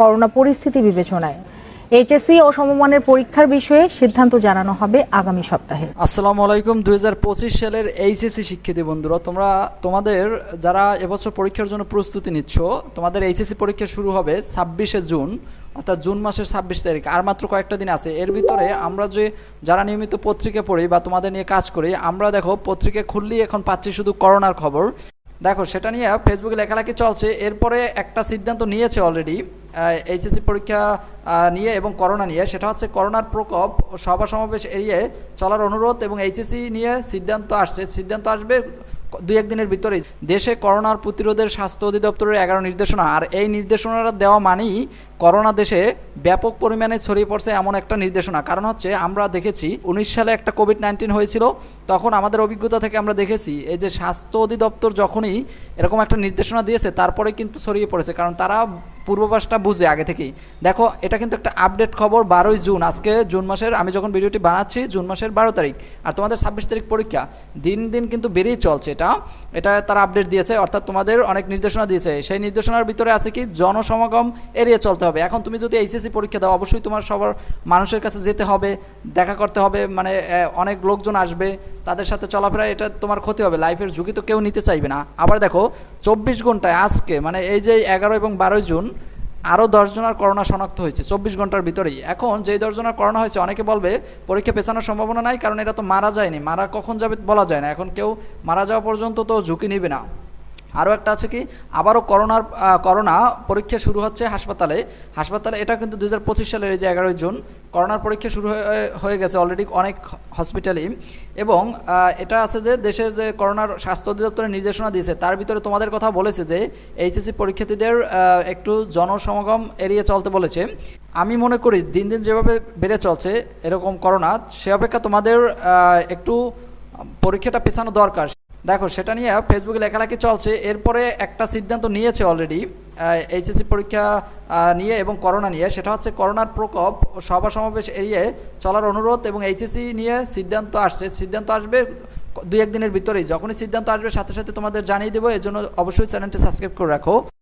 Corona পরিস্থিতি বিবেচনায়। HSC ও সমমানের পরীক্ষার বিষয়ে সিদ্ধান্ত জানানো হবে আগামী সপ্তাহে। আসসালামু আলাইকুম। দু হাজার পঁচিশ সালের এইচএসসি শিক্ষিত বন্ধুরা, তোমরা, তোমাদের যারা এবছর পরীক্ষার জন্য প্রস্তুতি নিচ্ছ, তোমাদের এইচএসসি পরীক্ষা শুরু হবে ছাব্বিশে জুন, অর্থাৎ জুন মাসের ছাব্বিশ তারিখ। আর মাত্র কয়েকটা দিন আছে। এর ভিতরে আমরা যে, যারা নিয়মিত পত্রিকা পড়ি বা তোমাদের নিয়ে কাজ করি, আমরা দেখো পত্রিকা খুললেই এখন পাচ্ছি শুধু করোনার খবর। দেখো, সেটা নিয়ে ফেসবুকে লেখালেখি চলছে। এরপরে একটা সিদ্ধান্ত নিয়েছে অলরেডি এইচএসসি পরীক্ষা নিয়ে এবং করোনা নিয়ে। সেটা হচ্ছে করোনার প্রকোপ সভা সমাবেশ এড়িয়ে চলার অনুরোধ এবং এইচএসসি নিয়ে সিদ্ধান্ত আসছে। সিদ্ধান্ত আসবে দুই একদিনের ভিতরেই। দেশে করোনার প্রতিরোধের স্বাস্থ্য অধিদপ্তরের এগারো নির্দেশনা। আর এই নির্দেশনাটা দেওয়া মানেই করোনা দেশে ব্যাপক পরিমাণে ছড়িয়ে পড়ছে এমন একটা নির্দেশনা। কারণ হচ্ছে আমরা দেখেছি, উনিশ সালে একটা কোভিড নাইন্টিন হয়েছিল, তখন আমাদের অভিজ্ঞতা থেকে আমরা দেখেছি, এই যে স্বাস্থ্য অধিদপ্তর যখনই এরকম একটা নির্দেশনা দিয়েছে, তারপরে কিন্তু ছড়িয়ে পড়েছে। কারণ তারা পূর্বাভাসটা বুঝে আগে থেকেই। দেখো, এটা কিন্তু একটা আপডেট খবর বারোই জুন। আজকে জুন মাসের, আমি যখন ভিডিওটি বানাচ্ছি, জুন মাসের বারো তারিখ। আর তোমাদের ছাব্বিশ তারিখ পরীক্ষা। দিন দিন কিন্তু বেড়েই চলছে এটা। এটা তারা আপডেট দিয়েছে, অর্থাৎ তোমাদের অনেক নির্দেশনা দিয়েছে। সেই নির্দেশনার ভিতরে আছে কি, জনসমাগম এড়িয়ে চলতে হবে। এখন তুমি যদি এইচএসসি পরীক্ষা দাও, অবশ্যই তোমার সবার মানুষের কাছে যেতে হবে, দেখা করতে হবে। মানে অনেক লোকজন আসবে তাদের সাথে চলাফেরা এটা তোমার ক্ষতি হবে লাইফের ঝুঁকি তো কেউ নিতে চাইবে না। আবার দেখো, চব্বিশ ঘন্টায় আজকে মানে এই যে এগারো এবং বারোই জুন আরও দশজনার করোনা শনাক্ত হয়েছে, চব্বিশ ঘণ্টার ভিতরেই। এখন যেই দশজনের করোনা হয়েছে, অনেকে বলবে পরীক্ষা পেছানোর সম্ভাবনা নাই, কারণ এটা তো মারা যায়নি। মারা কখন যাবে বলা যায় না। এখন কেউ মারা যাওয়া পর্যন্ত তো ঝুঁকি নিবে না। আরও একটা আছে কি? আবারও করোনার করোনা পরীক্ষা শুরু হচ্ছে হাসপাতালে। হাসপাতালে এটা কিন্তু দু হাজার পঁচিশ সালের এই যে এগারোই জুন, করোনার পরীক্ষা শুরু হয়ে হয়ে গেছে অলরেডি অনেক হসপিটালই এবং এটা আছে যে দেশের যে করোনার স্বাস্থ্য অধিদপ্তরের নির্দেশনা দিয়েছে, তার ভিতরে তোমাদের কথা বলেছে যে এইচএসসি পরীক্ষার্থীদের একটু জনসমাগম এড়িয়ে চলতে বলেছে। আমি মনে করি দিন দিন যেভাবে বেড়ে চলছে এরকম করোনা, সে অপেক্ষা তোমাদের একটু পরীক্ষাটা পেছানো দরকার। দেখো, সেটা নিয়ে ফেসবুকে লেখালেখি চলছে। এরপরে একটা সিদ্ধান্ত নিয়েছে অলরেডি এইচএসসি পরীক্ষা নিয়ে এবং করোনা নিয়ে। সেটা হচ্ছে করোনার প্রকোপ সভা সমাবেশ এড়িয়ে চলার অনুরোধ এবং এইচএসসি নিয়ে সিদ্ধান্ত আসছে। সিদ্ধান্ত আসবে দু একদিনের ভিতরেই। যখনই সিদ্ধান্ত আসবে, সাথে সাথে তোমাদের জানিয়ে দেবো। এর জন্য অবশ্যই চ্যানেলটি সাবস্ক্রাইব করে রাখো।